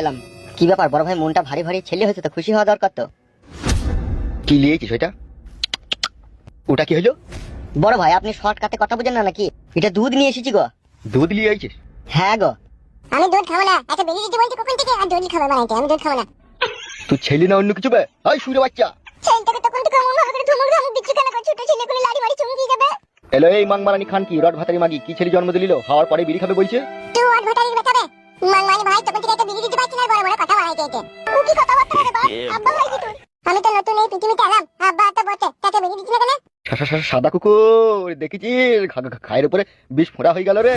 এলাম কি ব্যাপার বড় ভাই মনটা ভারী ভারী ছেলে হয়েছে তো খুশি হওয়া দরকার তো? কি লিয়েছিস ওইটা? ওটা কি হলো? বড় ভাই আপনি শর্টকাটে কথা বুঝেন না নাকি? এটা দুধ নিয়ে এসেছি গো। দুধ লিয়ে আইছিস? হ্যাঁ গো। আমি দুধ খাব না। একটা বেরিয়ে দিতে বলছি কখন থেকে? আর দুধ খাব বানাইতে আমি দুধ খাব না। তুই ছেলে না অন্য কিছু বে? সুরে বাচ্চা। ছেলেটাকে তখন থেকে আমার ভাবে ধমক ধমক দিচ্ছ কেন? ছোট ছেলে করে লাড়ি মারি চুমকি যাবে। এলো এই মাং মারানি খান কি রড ভাতারি মাগি কি ছেলে জন্ম দিল হওয়ার পরে বিড়ি খাবে বলছে? তুই ভটারির বেটাবে মান মানে ভাই তখন থেকে একটা বেরিয়ে দিতে পারছি না বড় বড় কথা বানাইতে এতে। ও কি কথা বলতে রে বাপ আব্বা ভাই কি তুই। আমি তো নতুন এই পৃথিবীতে এলাম। আব্বা তো বটে। তাকে বেরিয়ে দিচ্ছি না কেন? সা- সা- সা- সাদা কুকুর দেখেছিস? খায়ের উপরে বিষ ফোঁড়া হয়ে গেল রে।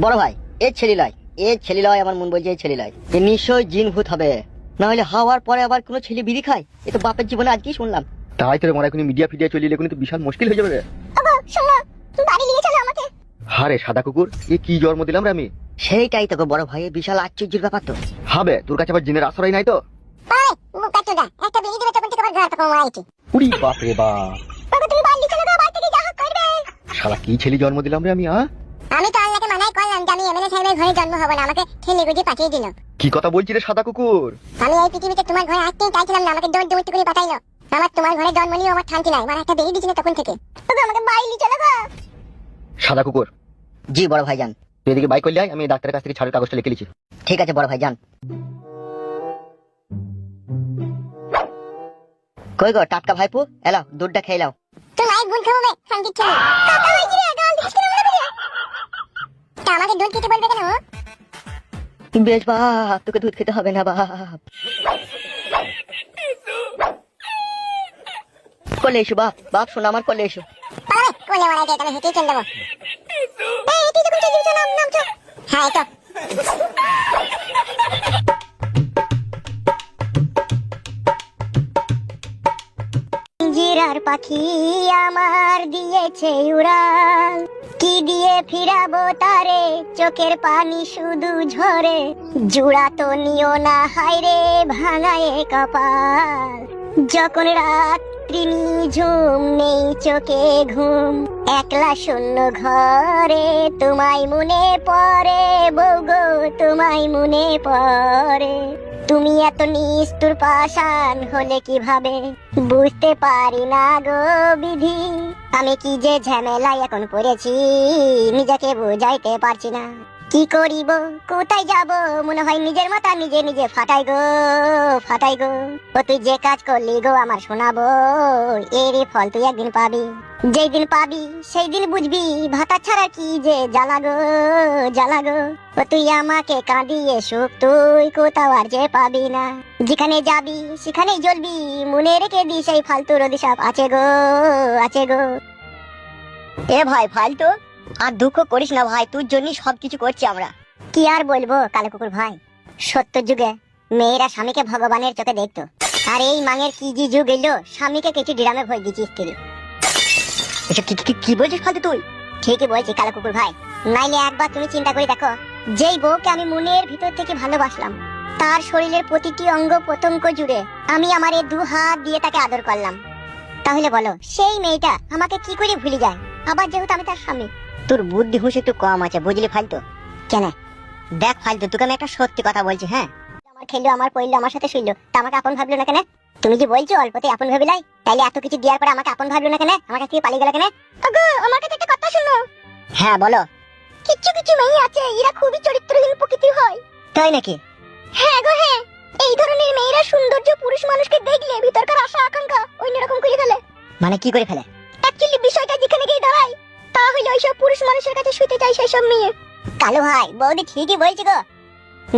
বড় ভাই এ ছেলে লয় এ ছেলে লয় আমার মন বলছে এই ছেলে লয়। এ নিশ্চয়ই জিন ভূত হবে। না হলে হাওয়ার পরে আবার কোনো ছেলে বিড়ি খায়? এ তো বাপের জীবনে আজকেই শুনলাম। তাই তোর মনে এখন মিডিয়া ফিডিয়া চলে এলে কিন্তু বিশাল মুশকিল হয়ে যাবে রে। বাড়ি নিয়ে চলো আমাকে। হারে সাদা কুকুর এ কি জন্ম দিলাম রে আমি? সেইটাই তোকে বড় ভাই বিশাল আশ্চর্যের ব্যাপার তো। হবে তোর কাছে আবার জিনের আশ্রয় নাই তো? শালা কি ছেলে জন্ম দিলাম রে আমি আমি তো আল্লাহকে মানাই করলাম যে আমি এমএলএ সাহেবের ঘরে জন্ম হব না। আমাকে ঠেলে গুজে পাঠিয়ে দিল। কি কথা বলছি রে সাদা কুকুর? আমি এই পৃথিবীতে তোমার ঘরে আসতেই চাইছিলাম না আমাকে দৌড় দৌড় করে পাঠাইলো। আমার তোমার ঘরে জন্ম নিয়েও আমার শান্তি নাই। মানে একটা বেরিয়ে তখন থেকে। আমাকে চলো গো? সাদা কুকুর। জি বড় ভাই যান তুই এদিকে বাইক করলে আমি ডাক্তারের কাছ থেকে ছাড়ের কাগজটা লিখে লিছি ঠিক আছে বড় ভাই যান। কই গো টাটকা ভাইপু? এলাও দুধটা খেয়ে লাও। তুই মায়ের গুণ খাব কেন বলে দিলে তা আমাকে দুধ খেতে বলবে কেন ও? বেশ বাপ তোকে দুধ খেতে হবে না বাপ কলে এসো বাপ বাপ শোনো আমার কলে এসো। কোলে মারা যায় তাহলে হেঁটেই চলে যাব। নাম নাম চো হ্যাঁ তো জিরার পাখি আমার দিয়েছে উড়াল। কি দিয়ে ফিরাবো তারে? চোখের পানি শুধু ঝরে। জুড়া তো নিও না হাইরে ভাঙায় কপাল। যখন রাত্রি ঝুম নেই, চোখে ঘুম। একলা শূন্য ঘরে তোমায় মনে পড়ে, বউ গো, তোমায় মনে পড়ে। তুমি এত নিষ্ঠুর পাষাণ হলে কীভাবে? বুঝতে পারি না গো বিধি, আমি কি যে ঝামেলায় এখন পড়েছি, নিজেকে বুঝাইতে পারছি না। কি করিব? কোথায় যাব? মনে হয় নিজের মাথা নিজে নিজে ফাটাই গো ফাটাই গো। ও, তুই যে কাজ করলি গো, আমার শোনাবো। এরই ফল তুই একদিন পাবি। যেই দিন পাবি, সেই দিন বুঝবি, ভাতা ছাড়া কি যে জ্বালা গো জ্বালা গো। ও, তুই আমাকে কাঁদিয়ে সুখ তুই কোথাও আর যে পাবি না। যেখানে যাবি, সেখানেই জ্বলবি, মনে রেখে দি সেই ফালতু রদিসাপ আছে গো আছে গো। এ ভাই, ফালতু? আর দুঃখ করিস না ভাই, তোর জন্যই সবকিছু করছি আমরা। কি আর বলব কালো কুকুর ভাই? সত্য যুগে মেয়েরা স্বামীকে ভগবানের চোখে দেখতো। আর এই মাঙের কি যে যুগ এলো, স্বামীকে কিছু ডিরামে ভয় দিচ্ছি স্ত্রী এসব কি- কি- কি বলছিস ফালতু তুই? ঠিকই বলছি কালো কুকুর ভাই। নাইলে একবার তুমি চিন্তা করে দেখো, যেই বউকে আমি মনের ভিতর থেকে ভালোবাসলাম, তার শরীরের প্রতিটি অঙ্গ প্রত্যঙ্গ জুড়ে আমি আমার এই দু হাত দিয়ে তাকে আদর করলাম। তাহলে বলো, সেই মেয়েটা আমাকে কি করে ভুলে যায়? আবার যেহেতু আমি তার স্বামী তোর বুদ্ধি হুঁশ একটু কম আছে বুঝলি ফালতু? কেন? দেখ ফালতু তোকে আমি একটা সত্যি কথা বলছি হ্যাঁ? আমার খেলো আমার পড়ল আমার সাথে শুইলো তা আমাকে আপন ভাবলো না কেন? তুমি যে বলছো অল্পতে আপন ভাবিলাই তাইলে এত কিছু দেওয়ার পরে আমাকে আপন ভাবলো না কেন? আমার কাছ থেকে পালিয়ে গেল কেন? আগো আমার কাছে একটা কথা শুনো। হ্যাঁ বলো। কিছু কিছু মেয়ে আছে এরা খুবই চরিত্রহীন প্রকৃতির হয়। তাই নাকি? হ্যাঁ গো হ্যাঁ। এই ধরনের মেয়েরা সৌন্দর্য পুরুষ মানুষকে দেখলে ভিতরকার আশা আকাঙ্ক্ষা অন্যরকম করে ফেলে। মানে কি করে ফেলে? অ্যাকচুয়ালি বিষয়টা হলো ওইসব পুরুষ মানুষের কাছে শুতে চাই সেসব মেয়ে। কালো ভাই বৌদি ঠিকই বলছি গো।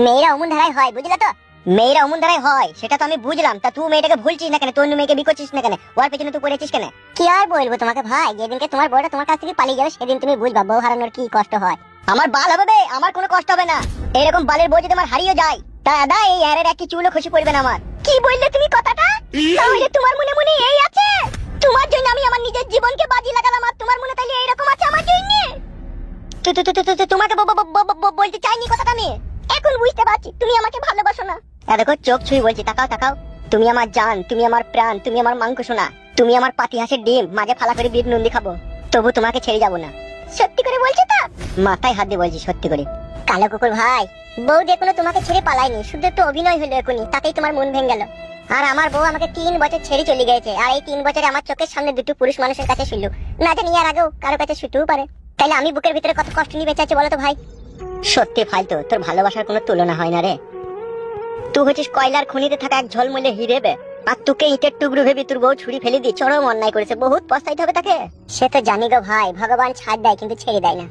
মেয়েরা অমন ধারায় হয় বুঝলে তো? মেয়েরা অমন দ্বারাই হয় সেটা তো আমি বুঝলাম। তা তুই মেয়েটাকে ভুলছিস না কেন? অন্য মেয়েকে না কেন? ওর পেছনে তুই পড়েছিস কেন? কি আর বলব তোমাকে ভাই? যেদিনকে তোমার বউটা তোমার কাছ থেকে পালিয়ে যাবে সেদিন তুমি বুঝবা বউ হারানোর কি কষ্ট হয়। আমার বাল হবে বে আমার কোনো কষ্ট হবে না। এরকম বালের বউ যদি আমার হারিয়ে যায় দাদা এই একটি চুলও খুশি পড়বে না আমার। কি বললে তুমি কথাটা? তাহলে তোমার মনে মনে এই আছে তোমার জন্য আমি আমার নিজের জীবনকে বাজি লাগালাম আর তোমার মনে তাহলে এইরকম আছে আমার জন্য তু- তু- তু- তু- তু- তু- তোমাকে বলতে চাইনি কথাটা আমি। এখন বুঝতে পারছি, তুমি আমাকে ভালোবাসো না। দেখো, চোখ ছুঁই বলছি, তাকাও তাকাও। তুমি আমার জান, তুমি আমার প্রাণ, তুমি আমার মাংস তুমি আমার পাতি হাসের ডিম, মাঝে ফালা করে খাব তবু তোমাকে ছেড়ে যাব না। সত্যি করে বলছো তো? মাথায় হাত দিয়ে বলছি, সত্যি করে। কালো কুকুর ভাই, বউ দেখুন তোমাকে ছেড়ে পালায়নি, শুধু অভিনয় হলো এখনই, তাতেই তোমার মন ভেঙে গেল। আর আমার বউ আমাকে তিন বছর ছেড়ে চলে গেছে, আর এই তিন বছরে আমার চোখের সামনে দুটো পুরুষ মানুষের কাছে শুনলো না জানি আর আগেও কারও কাছে শুতেও পারে। তাইলে আমি বুকের ভিতরে কত কষ্ট নিয়ে বেঁচে আছি বলো তো ভাই? সত্যি ফালতু, তোর ভালোবাসার কোনো তুলনা হয় না রে। তুই হচ্ছিস কয়লার খনিতে থাকা এক ঝলমলে হিরে বে। আর তোকে ইটের টুকরো ভেবে তোর বউ ছুরি ফেলে দিয়ে চরম অন্যায় করেছে, বহুত পস্তাইতে হবে তাকে। সে তো জানি গো ভাই, ভগবান ছাড় দেয় কিন্তু ছেড়ে দেয় না।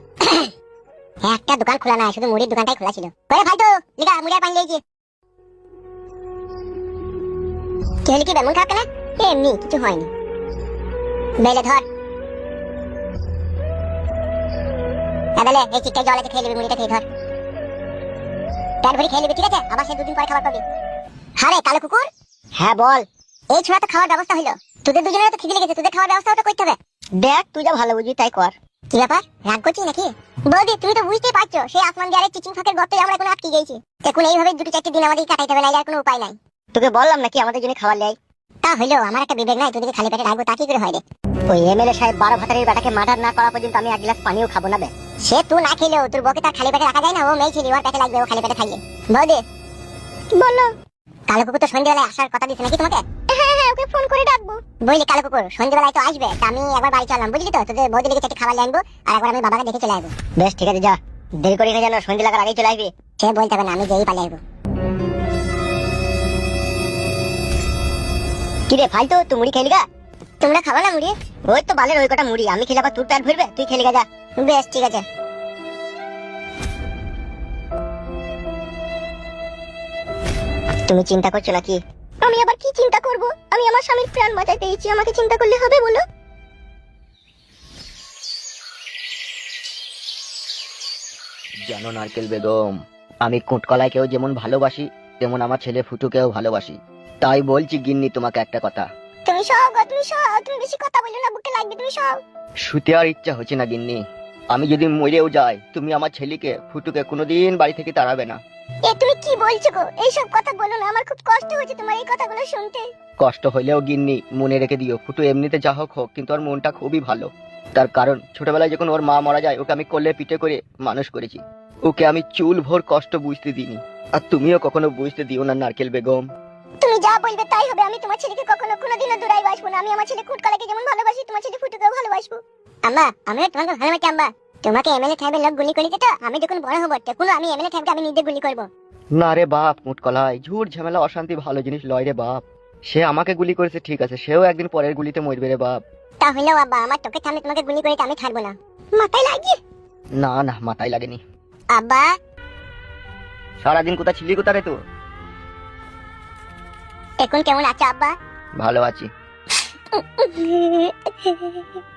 একটা দোকান খোলা না শুধু মুড়ির দোকানটাই খোলা ছিল। ওরে ভাই তো লিগা, মুড়ির পানি লেগেছি কি হলি বেমন খারাপ কেন এমনি, কিছু হয়নি। বেলে ধর এই খেয়ে মুড়িটা খেয়ে ধর। খেয়ে ঠিক আছে? আবার সে দুদিন পরে খাবার পাবি। হ্যাঁ রে কালো কুকুর? হ্যাঁ বল। এই তো খাওয়ার ব্যবস্থা তোদের দুজনের তো তোদের খাওয়ার ব্যবস্থা ওটা করতে হবে। দেখ, তুই যা ভালো বুঝবি, তাই কর। কি ব্যাপার? রাগ করছিস নাকি? বৌদি, তুমি তো বুঝতেই পারছ, সেই আসমান দিয়ে চিচিং ফাঁকের গর্তে আমরা এখন আটকে গেছি এখন এইভাবে দুটো চারটে দিন আমাদের কাটাইতে হবে না কোনো উপায় নাই। তোকে বললাম নাকি আমাদের জন্য খাবার লেয় তা হইল আমার একটা বিবেক নাই তোদেরকে খালি পেটে রাখব? তা কি করে হয় রে? ওই এমএলএ সাহেব বারো ভাতারের বেটাকে মার্ডার না করা পর্যন্ত আমি এক গ্লাস পানিও খাব না বে। সে তুই না খেলেও তোর বউকে তার খালি পেটে রাখা যায় না? ও মেয়ে ছিলি ওর পেটে লাগবে ও খালি পেটে থাকলে বৌদি বলো। কালো কুকুর তো সন্ধ্যেবেলায় আসার কথা নাকি তোমাকে? হ্যাঁ হ্যাঁ ওকে ফোন করে ডাকবো। কালো কুকুর সন্ধ্যেবেলায় তো আসবে তা আমি একবার বাড়ি চললাম বুঝলি তো? তোদের বৌদি লেগে চারটে খাবার আনব আর একবার আমি বাবাকে দেখে চলে আসব। বেশ ঠিক আছে যা। দেরি করে যেন সন্ধ্যে লাগার আগেই চলে আসবি। সে বলতে হবে না আমি যেই পালিয়ে আসব। কি রে ফালতু, তুই মুড়ি খেলি গা? তোমরা খাব না মুড়ি? ওই তো বালের ওই কটা মুড়ি, আমি খেলে আবার তোর পেট ভরবে তুই খেলি গা, যা। বেশ, ঠিক আছে। তুমি চিন্তা করছ নাকি? আমি আবার কি চিন্তা করব? আমি আমার স্বামীর প্রাণ বাঁচাতে পেয়েছি আমাকে চিন্তা করলে হবে বলো? জানো নারকেল বেগম, আমি কুটকলাইকেও যেমন ভালোবাসি, তেমন আমার ছেলে ফুটুকেও ভালোবাসি। তাই বলছি গিন্নি তোমাকে একটা কথা। তুমি সব তুমি সব তুমি বেশি কথা বলো না বুকে লাগবে তুমি সব শুতে আর ইচ্ছা হচ্ছে না গিন্নি। আমি যদি মরেও যাই তুমি আমার ছেলেকে ফুটুকে কোনোদিন বাড়ি থেকে তাড়াবে না। এ তুমি কি বলছো গো? এইসব কথা বলো না আমার খুব কষ্ট হচ্ছে তোমার এই কথাগুলো শুনতে। কষ্ট হইলেও গিন্নি মনে রেখে দিও ফুটু এমনিতে যা হোক হোক কিন্তু ওর মনটা খুবই ভালো। তার কারণ ছোটবেলায় যখন ওর মা মারা যায় ওকে আমি কোলে পিঠে করে মানুষ করেছি। ওকে আমি চুল ভোর কষ্ট বুঝতে দিইনি। আর তুমিও কখনো বুঝতে দিও না নারকেল বেগম। তুমি যা বলবে তাই হবে। আমি তোমার ছেলেকে কখনো কোনোদিনও দূরাই বাসবো না। আমি আমার ছেলে কুটকালাকে যেমন ভালোবাসি তোমার ছেলে ফুটুকেও ভালোবাসবো। আম্মা আমিও তোমাকে ভালোবাসি আম্মা। তোমাকে এমএলএ সাহেবের লোক গুলি করেছে তো আমি যখন বড় হব তখন আমি এমএলএ সাহেবকে আমি নিজে গুলি করব। না রে বাপ মুটকলাই ঝুট ঝামেলা অশান্তি ভালো জিনিস লয় রে বাপ। সে আমাকে গুলি করেছে ঠিক আছে সেও একদিন পরের গুলিতে মরবে রে বাপ। তাহলেও বাবা আমার চোখের সামনে তোমাকে গুলি করে আমি ছাড়বো না। মাথায় লাগিয়ে। না না মাথায় লাগেনি। আব্বা। সারাদিন কোথা ছিলি কোথা রে তো এখন কেমন আছে আব্বা? ভালো আছি।